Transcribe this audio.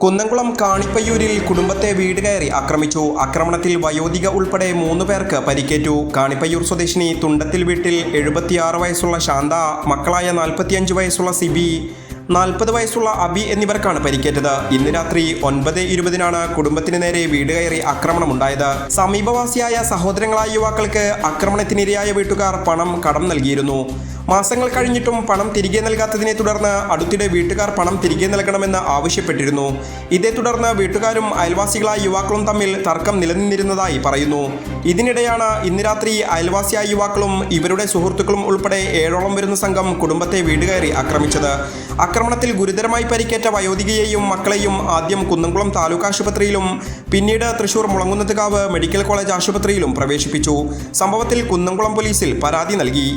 കുന്നംകുളം കാണിപ്പയ്യൂരിൽ കുടുംബത്തെ വീട് കയറി ആക്രമിച്ചു. ആക്രമണത്തിൽ വയോധിക ഉൾപ്പെടെ മൂന്ന് പേർക്ക് പരിക്കേറ്റു. കാണിപ്പയ്യൂർ സ്വദേശിനി തുണ്ടത്തിൽ വീട്ടിൽ എഴുപത്തിയാറ് വയസ്സുള്ള ശാന്ത മക്കളായ നാൽപ്പത്തിയഞ്ച് വയസ്സുള്ള സിബി നാൽപ്പത് വയസ്സുള്ള അബി എന്നിവർക്കാണ് പരിക്കേറ്റത്. ഇന്ന് രാത്രി ഒൻപത് ഇരുപതിനാണ് കുടുംബത്തിന് നേരെ വീട് കയറി ആക്രമണമുണ്ടായത്. സമീപവാസിയായ സഹോദരങ്ങളായ യുവാക്കൾക്ക് ആക്രമണത്തിനിരയായ വീട്ടുകാർ പണം കടം നൽകിയിരുന്നു. മാസങ്ങൾ കഴിഞ്ഞിട്ടും പണം തിരികെ നൽകാത്തതിനെ തുടർന്ന് അടുത്തിടെ വീട്ടുകാർ പണം തിരികെ നൽകണമെന്ന് ആവശ്യപ്പെട്ടിരുന്നു. ഇതേ തുടർന്ന് വീട്ടുകാരും അയൽവാസികളായ യുവാക്കളും തമ്മിൽ തർക്കം നിലനിന്നിരുന്നതായി പറയുന്നു. ഇതിനിടെയാണ് ഇന്ന് രാത്രി അയൽവാസിയായ യുവാക്കളും ഇവരുടെ സുഹൃത്തുക്കളും ഉൾപ്പെടെ ഏഴോളം വരുന്ന സംഘം കുടുംബത്തെ വീട് കയറി ആക്രമിച്ചത്. ആക്രമണത്തിൽ ഗുരുതരമായി പരിക്കേറ്റ വയോധികയെയും മക്കളെയും ആദ്യം കുന്നംകുളം താലൂക്ക് ആശുപത്രിയിലും പിന്നീട് തൃശൂർ മുളങ്കുന്നത്തുകാവ് മെഡിക്കൽ കോളേജ് ആശുപത്രിയിലും പ്രവേശിപ്പിച്ചു. സംഭവത്തിൽ കുന്നംകുളം പോലീസിൽ പരാതി നൽകി.